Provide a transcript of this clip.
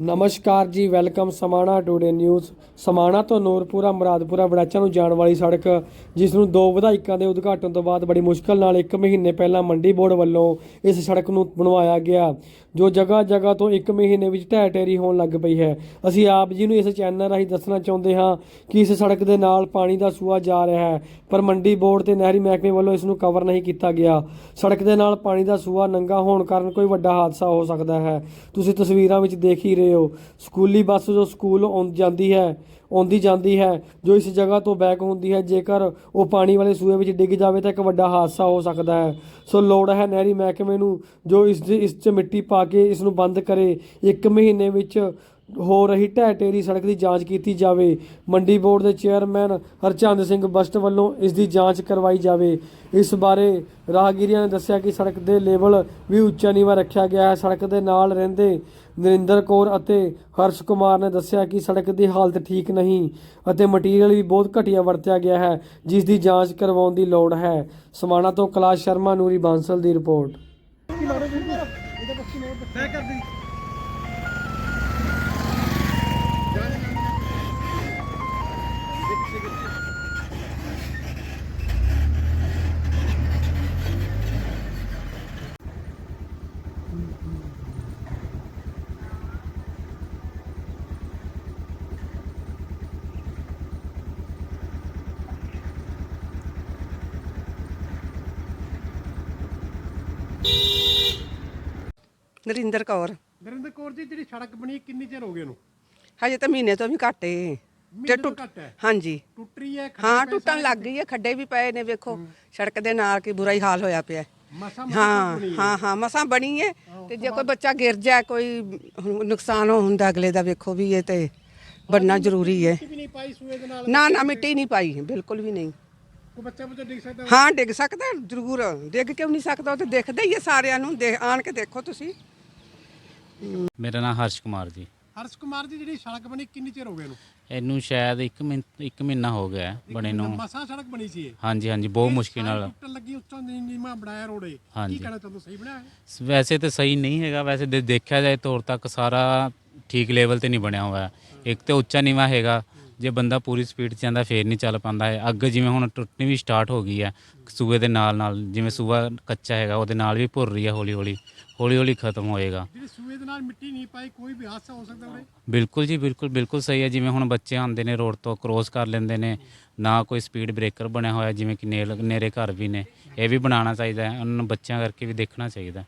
ਨਮਸਕਾਰ ਜੀ, welcome Samana today news. Samana ਤੋਂ ਨੂਰਪੁਰਾ, ਮੁਰਾਦਪੁਰਾ ਬੜਾਚਾ ਨੂੰ ਜਾਣ ਵਾਲੀ ਸੜਕ, ਜਿਸ ਨੂੰ ਦੋ ਵਿਧਾਇਕਾਂ ਦੇ ਉਦਘਾਟਨ ਤੋਂ ਬਾਅਦ ਬੜੀ ਮੁਸ਼ਕਲ ਨਾਲ 1 ਮਹੀਨੇ ਪਹਿਲਾਂ ਮੰਡੀ ਬੋਰਡ ਵੱਲੋਂ ਇਸ ਸੜਕ ਨੂੰ ਬਣਵਾਇਆ ਗਿਆ। ਜੋ ਜਗ੍ਹਾ ਜਗ੍ਹਾ ਤੋਂ ਇੱਕ ਮਹੀਨੇ ਵਿੱਚ ਢਹਿ ਢੇਰੀ ਹੋਣ ਲੱਗ ਪਈ ਹੈ। ਅਸੀਂ ਆਪ ਜੀ ਨੂੰ ਇਸ ਚੈਨਲ ਰਾਹੀਂ ਦੱਸਣਾ ਚਾਹੁੰਦੇ ਹਾਂ ਕਿ ਇਸ ਸੜਕ ਦੇ ਨਾਲ ਪਾਣੀ ਦਾ ਸੂਆ ਜਾ ਰਿਹਾ ਹੈ, ਪਰ ਮੰਡੀ ਬੋਰਡ ਤੇ ਨਹਿਰੀ ਮਹਿਕਮੇ ਵੱਲੋਂ ਇਸ ਨੂੰ ਕਵਰ ਨਹੀਂ ਕੀਤਾ ਗਿਆ। ਸੜਕ ਦੇ ਨਾਲ ਪਾਣੀ ਦਾ ਸੂਆ ਨੰਗਾ ਹੋਣ ਕਾਰਨ ਕੋਈ ਵੱਡਾ ਹਾਦਸਾ ਹੋ ਸਕਦਾ ਹੈ। ਤੁਸੀਂ ਤਸਵੀਰਾਂ ਵਿੱਚ ਦੇਖ ਹੀ ਰਹੇ ਹੋ। ਸਕੂਲੀ ਬੱਸ ਜੋ ਸਕੂਲ ਆਉਂ- ਜਾਂਦੀ ਹੈ ਆਉਂਦੀ ਜਾਂਦੀ ਹੈ। ਜੋ ਇਸ ਜਗ੍ਹਾ ਤੋਂ ਬੈਕ ਹੁੰਦੀ ਹੈ, ਜੇਕਰ ਉਹ ਪਾਣੀ ਵਾਲੇ ਸੂਏ ਵਿੱਚ ਡਿੱਗ ਜਾਵੇ ਤਾਂ ਇੱਕ ਵੱਡਾ ਹਾਦਸਾ ਹੋ ਸਕਦਾ ਹੈ। ਸੋ ਲੋੜ ਹੈ ਨਹਿਰੀ ਮਹਿਕਮੇ ਨੂੰ ਜੋ ਇਸ ਇਸ 'ਚ ਮਿੱਟੀ ਪਾ ਕੇ ਇਸ ਨੂੰ ਬੰਦ ਕਰੇ। ਇੱਕ ਮਹੀਨੇ ਵਿੱਚ ਹੋ ਰਹੀ ਢਹਿ ਢੇਰੀ ਸੜਕ ਦੀ ਜਾਂਚ ਕੀਤੀ ਜਾਵੇ। ਮੰਡੀ ਬੋਰਡ ਦੇ ਚੇਅਰਮੈਨ ਹਰਚੰਦ ਸਿੰਘ ਬਸਟ ਵੱਲੋਂ ਇਸ ਦੀ ਜਾਂਚ ਕਰਵਾਈ ਜਾਵੇ। ਇਸ ਬਾਰੇ ਰਾਹਗੀਰੀਆਂ ਨੇ ਦੱਸਿਆ ਕਿ ਸੜਕ ਦੇ ਲੇਬਲ ਵੀ ਉੱਚਾ ਨੀਵਾਂ ਰੱਖਿਆ ਗਿਆ ਹੈ। ਸੜਕ ਦੇ ਨਾਲ ਰਹਿੰਦੇ ਨਰਿੰਦਰ ਕੌਰ ਅਤੇ ਹਰਸ਼ ਕੁਮਾਰ ਨੇ ਦੱਸਿਆ ਕਿ ਸੜਕ ਦੀ ਹਾਲਤ ਠੀਕ ਨਹੀਂ ਅਤੇ ਮਟੀਰੀਅਲ ਵੀ ਬਹੁਤ ਘਟੀਆ ਵਰਤਿਆ ਗਿਆ ਹੈ, ਜਿਸ ਦੀ ਜਾਂਚ ਕਰਵਾਉਣ ਦੀ ਲੋੜ ਹੈ। ਸਮਾਣਾ ਤੋਂ ਕੈਲਾਸ਼ ਸ਼ਰਮਾ, ਨੂਰੀ ਬਾਂਸਲ ਦੀ ਰਿਪੋਰਟ। ਨਰਿੰਦਰ ਕੌਰ। ਨਰਿੰਦਰ ਕੌਰ ਜੀ ਜਿਹੜੀ ਸੜਕ ਬਣੀ ਕਿੰਨੀ ਚਿਰ ਹੋ ਗਏ ਉਹਨੂੰ? ਹਜੇ ਤਾਂ ਮਹੀਨੇ ਤੋਂ ਵੀ ਘੱਟ ਏ। ਤੇ ਟੁੱਟ ਘੱਟ ਹੈ? ਹਾਂਜੀ। ਟੁੱਟ ਰਹੀ ਹੈ ਖੱਡੇ ਹਾਂ ਪਏ ਟੁੱਟਣ ਸਾਰੇ। ਲੱਗ ਗਈ ਹੈ ਖੱਡੇ ਵੀ ਪਏ ਨੇ ਵੇਖੋ। ਸੜਕ ਦੇ ਨਾਲ ਕੀ ਬੁਰਾ ਹੀ ਹਾਲ ਹੋਇਆ ਪਿਆ। ਹੈ। ਮਸਾਂ ਮਸਾਂ ਹਾਂ ਬਣੀ ਹੈ। ਹਾਂ ਹਾਂ ਮਸਾਂ ਬਣੀ ਹੈ ਤੇ ਜੇ ਕੋਈ ਬੱਚਾ ਗਿਰ ਜਾ ਕੋਈ ਹੁਣ ਨੁਕਸਾਨ ਹੁੰਦਾ ਅਗਲੇ ਦਾ ਵੇਖੋ ਵੀ ਇਹ ਤੇ ਬਣਨਾ ਜ਼ਰੂਰੀ ਹੈ। ਮਿੱਟੀ ਵੀ ਨਹੀਂ ਪਾਈ ਸੂਏ ਦੇ ਨਾਲ। ਨਾ ਨਾ ਮਿੱਟੀ ਨਹੀਂ ਪਾਈ ਬਿਲਕੁਲ ਵੀ ਨਹੀਂ। ਕੋਈ ਬੱਚਾ ਬੱਚਾ ਡਿੱਗ ਸਕਦਾ ਹਾਂ ਡਿੱਗ ਸਕਦਾ ਜ਼ਰੂਰ। ਡਿੱਗ ਕਿਉਂ ਨਹੀਂ ਸਕਦਾ? ਉਹ ਤੇ ਦਿਖਦਾ ਹੀ ਹੈ ਸਾਰਿਆਂ ਨੂੰ ਦੇਖ ਆਣ ਕੇ ਦੇਖੋ ਤੁਸੀਂ। ਮੇਰਾ ਨਾਮ ਹਰਸ਼ ਕੁਮਾਰ ਜੀ। ਹਰਸ਼ ਕੁਮਾਰ ਜੀ ਜਿਹੜੀ ਸੜਕ ਬਣੀ ਕਿੰਨੀ ਚਿਰ ਹੋ ਗਏ ਉਹਨੂੰ ਇਹਨੂੰ ਸ਼ਾਇਦ 1 ਮਹੀਨਾ 1 ਮਹੀਨਾ ਹੋ ਗਿਆ ਹੈ ਬਣੇ ਨੂੰ। ਮਸਾਂ ਸੜਕ ਬਣੀ ਸੀ ਇਹ? ਹਾਂਜੀ ਹਾਂਜੀ ਬਹੁਤ ਮੁਸ਼ਕਿਲ ਨਾਲ। ਟੁੱਟਣ ਲੱਗੀ ਉੱਚੋਂ ਨੀ- ਨੀਵਾਂ ਬਣਾਇਆ ਰੋੜੇ ਹਾਂਜੀ। ਕੀ ਕਹਿਣਾ ਚਾਹੁੰਦੇ ਸਹੀ ਬਣਾਇਆ ਹੈ? ਵੈਸੇ ਤਾਂ ਸਹੀ ਨਹੀਂ ਹੈਗਾ। ਵੈਸੇ ਦੇ ਦੇਖਿਆ ਜਾਏ ਤੌਰ ਤੱਕ ਸਾਰਾ ਠੀਕ ਲੈਵਲ ਤੇ ਨਹੀਂ ਬਣਿਆ ਹੋਇਆ। ਹੈ। ਇੱਕ ਤੇ ਉੱਚਾ ਨੀਵਾ ਹੈਗਾ। ਜੇ ਬੰਦਾ ਪੂਰੀ ਸਪੀਡ 'ਚ ਜਾਂਦਾ ਫੇਰ ਨਹੀਂ ਚੱਲ ਪਾਉਂਦਾ ਹੈ ਅੱਗੇ ਜਿਵੇਂ ਹੁਣ ਟੁੱਟਣੀ ਵੀ ਸਟਾਰਟ ਹੋ ਗਈ ਹੈ ਸੂਏ ਦੇ ਨਾਲ ਨਾਲ ਜਿਵੇਂ ਸੂਆ ਕੱਚਾ ਹੈਗਾ ਉਹਦੇ ਨਾਲ ਵੀ ਭੁਰ ਰਹੀ ਹੈ ਹੌਲੀ ਹੌਲੀ ਹੌਲੀ ਹੌਲੀ ਖਤਮ ਹੋਏਗਾ। ਜਿਹੜੀ ਸੂਏ ਦੇ ਨਾਲ ਮਿੱਟੀ ਨਹੀਂ ਪਾਈ ਕੋਈ ਵੀ ਹਾਦਸਾ ਹੋ ਸਕਦਾ ਉਰੇ? ਬਿਲਕੁਲ ਜੀ ਬਿਲਕੁਲ ਬਿਲਕੁਲ ਸਹੀ ਹੈ ਜਿਵੇਂ ਹੁਣ ਬੱਚੇ ਆਉਂਦੇ ਨੇ ਰੋਡ ਤੋਂ ਕ੍ਰੋਸ ਕਰ ਲੈਂਦੇ ਨੇ ਨਾ ਕੋਈ ਸਪੀਡ ਬ੍ਰੇਕਰ ਬਣਿਆ ਹੋਇਆ ਜਿਵੇਂ ਕਿ ਨੇਲ ਨੇਰੇ ਘਰ ਵੀ ਨੇ। ਇਹ ਵੀ ਬਣਾਉਣਾ ਚਾਹੀਦਾ ਹੈ ਉਹਨਾਂ ਨੂੰ ਬੱਚਿਆਂ ਕਰਕੇ ਵੀ ਦੇਖਣਾ ਚਾਹੀਦਾ। ਹੈ